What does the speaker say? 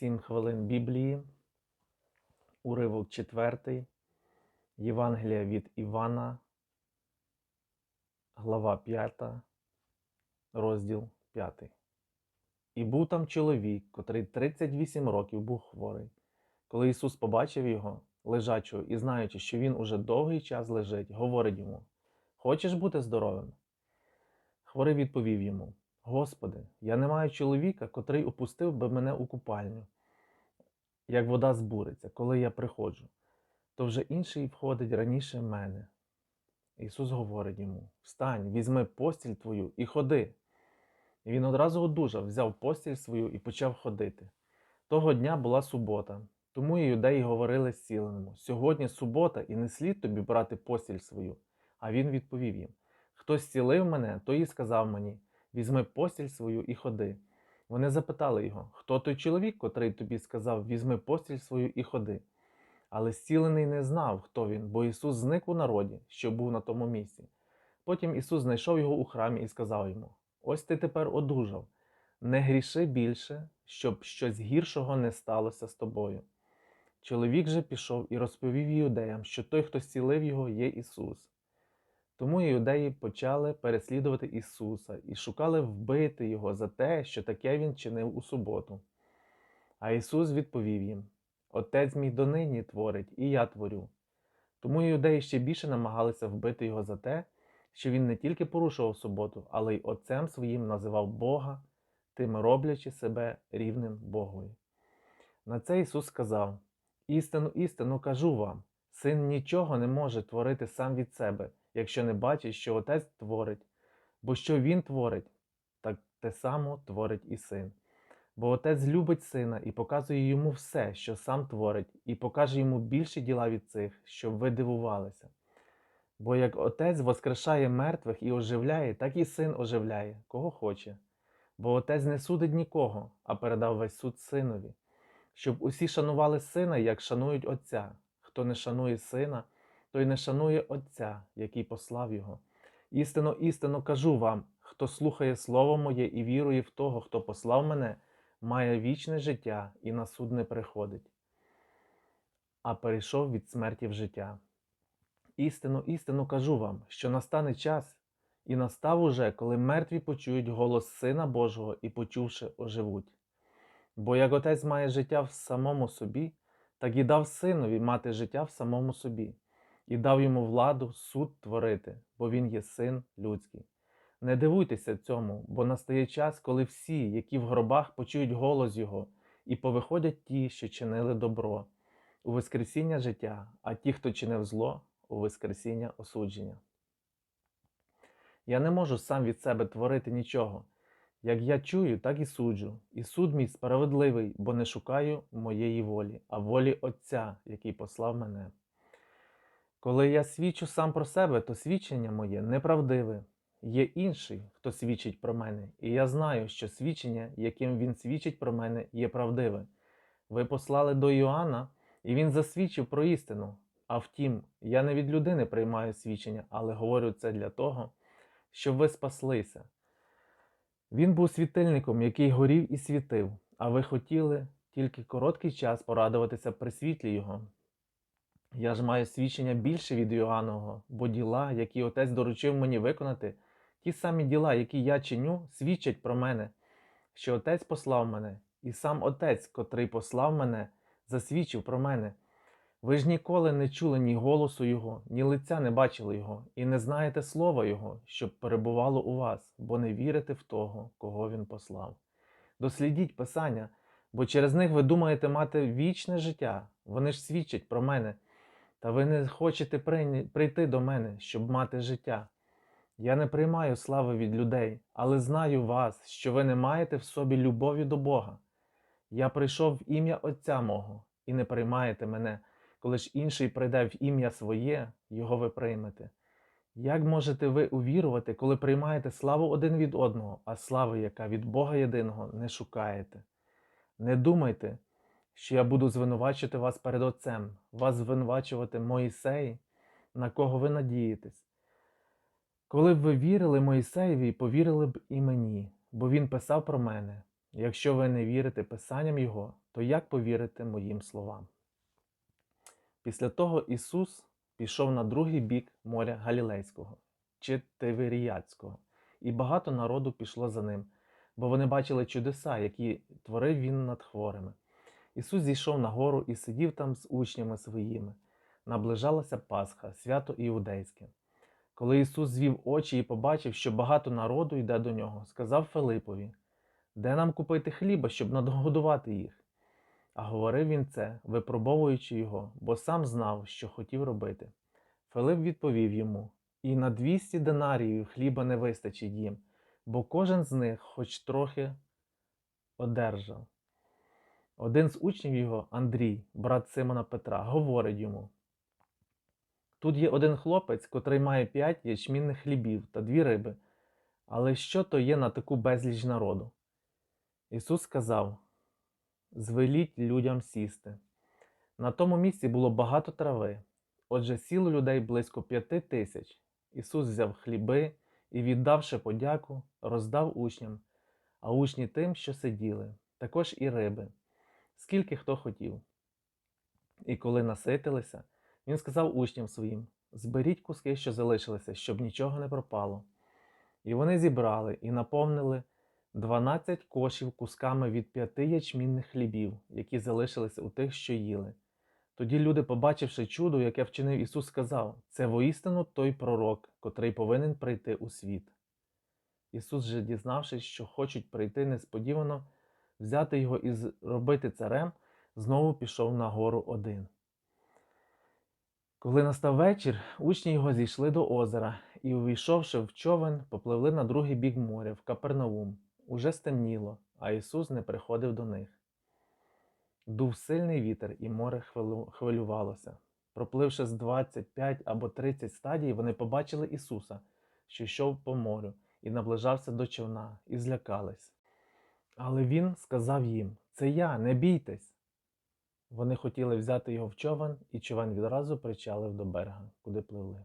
Сім хвилин Біблії, уривок 4, Євангелія від Івана, глава 5, розділ 5. І був там чоловік, котрий 38 років був хворий. Коли Ісус побачив його, лежачого, і знаючи, що він уже довгий час лежить, говорить йому: Хочеш бути здоровим? Хворий відповів йому: Господи, я не маю чоловіка, котрий опустив би мене у купальню, як вода збуриться, коли я приходжу, то вже інший входить раніше мене. Ісус говорить йому: Встань, візьми постіль твою і ходи. І він одразу одужав, взяв постіль свою і почав ходити. Того дня була субота, тому і юдеї говорили зціленому: Сьогодні субота, і не слід тобі брати постіль свою. А він відповів їм: Хто зцілив мене, той і сказав мені: Візьми постіль свою і ходи. Вони запитали його, хто той чоловік, котрий тобі сказав, візьми постіль свою і ходи. Але зцілений не знав, хто він, бо Ісус зник у народі, що був на тому місці. Потім Ісус знайшов його у храмі і сказав йому: Ось ти тепер одужав, не гріши більше, щоб щось гіршого не сталося з тобою. Чоловік же пішов і розповів іудеям, що той, хто зцілив його, є Ісус. Тому іудеї почали переслідувати Ісуса і шукали вбити Його за те, що таке Він чинив у суботу. А Ісус відповів їм: Отець мій донині творить, і я творю. Тому іудеї ще більше намагалися вбити Його за те, що Він не тільки порушував суботу, але й Отцем своїм називав Бога, тим роблячи себе рівним Богові. На це Ісус сказав: Істину, істину кажу вам, син нічого не може творити сам від себе якщо не бачить, що отець творить, бо що він творить, так те само творить і син. Бо отець любить сина і показує йому все, що сам творить, і покаже йому більші діла від цих, щоб ви дивувалися. Бо як отець воскрешає мертвих і оживляє, так і син оживляє, кого хоче. Бо отець не судить нікого, а передав весь суд синові, щоб усі шанували сина, як шанують Отця. Хто не шанує сина, той не шанує Отця, який послав його. Істинно, істинно кажу вам, хто слухає Слово моє і вірує в того, хто послав мене, має вічне життя і на суд не приходить, а перейшов від смерті в життя. Істинно, істинно кажу вам, що настане час, і настав уже, коли мертві почують голос Сина Божого і, почувши, оживуть. Бо як отець має життя в самому собі, так і дав синові мати життя в самому собі і дав йому владу суд творити, бо він є син людський. Не дивуйтеся цьому, бо настає час, коли всі, які в гробах почують голос Його, і повиходять ті, що чинили добро, у Воскресіння життя, а ті, хто чинив зло, у Воскресіння осудження. Я не можу сам від себе творити нічого. Як я чую, так і суджу, і суд мій справедливий, бо не шукаю моєї волі, а волі Отця, який послав мене. Коли я свідчу сам про себе, то свідчення моє неправдиве. Є інший, хто свідчить про мене, і я знаю, що свідчення, яким він свідчить про мене, є правдиве. Ви послали до Іоанна, і він засвідчив про істину. А втім, я не від людини приймаю свідчення, але говорю це для того, щоб ви спаслися. Він був світильником, який горів і світив, а ви хотіли тільки короткий час порадуватися при світлі його. Я ж маю свідчення більше від Йоанного, бо діла, які отець доручив мені виконати, ті самі діла, які я чиню, свідчать про мене, що отець послав мене, і сам отець, котрий послав мене, засвідчив про мене. Ви ж ніколи не чули ні голосу Його, ні лиця не бачили Його, і не знаєте слова Його, щоб перебувало у вас, бо не вірите в того, кого Він послав. Дослідіть Писання, бо через них ви думаєте мати вічне життя, вони ж свідчать про мене. Та ви не хочете прийти до мене, щоб мати життя. Я не приймаю слави від людей, але знаю вас, що ви не маєте в собі любові до Бога. Я прийшов в ім'я Отця мого і не приймаєте мене, коли ж інший прийде в ім'я своє, його ви приймете. Як можете ви увірувати, коли приймаєте славу один від одного, а слави, яка від Бога єдиного, не шукаєте? Не думайте, що я буду звинувачувати вас перед Отцем, вас звинувачувати Моїсей, на кого ви надієтесь. Коли б ви вірили Моїсеєві, повірили б і мені, бо він писав про мене. Якщо ви не вірите Писанням Його, то як повірите моїм словам? Після того Ісус пішов на другий бік моря Галілейського чи Тиверіяцького, і багато народу пішло за ним, бо вони бачили чудеса, які творив він над хворими. Ісус зійшов на гору і сидів там з учнями своїми. Наближалася Пасха, свято іудейське. Коли Ісус звів очі і побачив, що багато народу йде до нього, сказав Филипові: Де нам купити хліба, щоб нагодувати їх? А говорив він це, випробовуючи його, бо сам знав, що хотів робити. Филип відповів йому: І на двісті динаріїв хліба не вистачить їм, бо кожен з них хоч трохи одержав. Один з учнів його, Андрій, брат Симона Петра, говорить йому: Тут є один хлопець, котрий має п'ять ячмінних хлібів та дві риби. Але що то є на таку безліч народу? Ісус сказав: Звеліть людям сісти. На тому місці було багато трави. Отже, сіло людей близько п'яти тисяч. Ісус взяв хліби і, віддавши подяку, роздав учням, а учні тим, що сиділи, також і риби, скільки хто хотів. І коли наситилися, він сказав учням своїм: Зберіть куски, що залишилися, щоб нічого не пропало. І вони зібрали і наповнили 12 кошів кусками від п'яти ячмінних хлібів, які залишилися у тих, що їли. Тоді люди, побачивши чудо, яке вчинив Ісус, сказав: Це воістину той пророк, котрий повинен прийти у світ. Ісус же, дізнавшись, що хочуть прийти несподівано, взяти його і зробити царем, знову пішов на гору один. Коли настав вечір, учні його зійшли до озера і, увійшовши в човен, попливли на другий бік моря, в Капернаум. Уже стемніло, а Ісус не приходив до них. Дув сильний вітер, і море хвилювалося. Пропливши з 25 або 30 стадій, вони побачили Ісуса, що йшов по морю, і наближався до човна, і злякались. Але Він сказав їм: Це я, не бійтесь. Вони хотіли взяти його в човен, і човен відразу причалив до берега, куди пливли.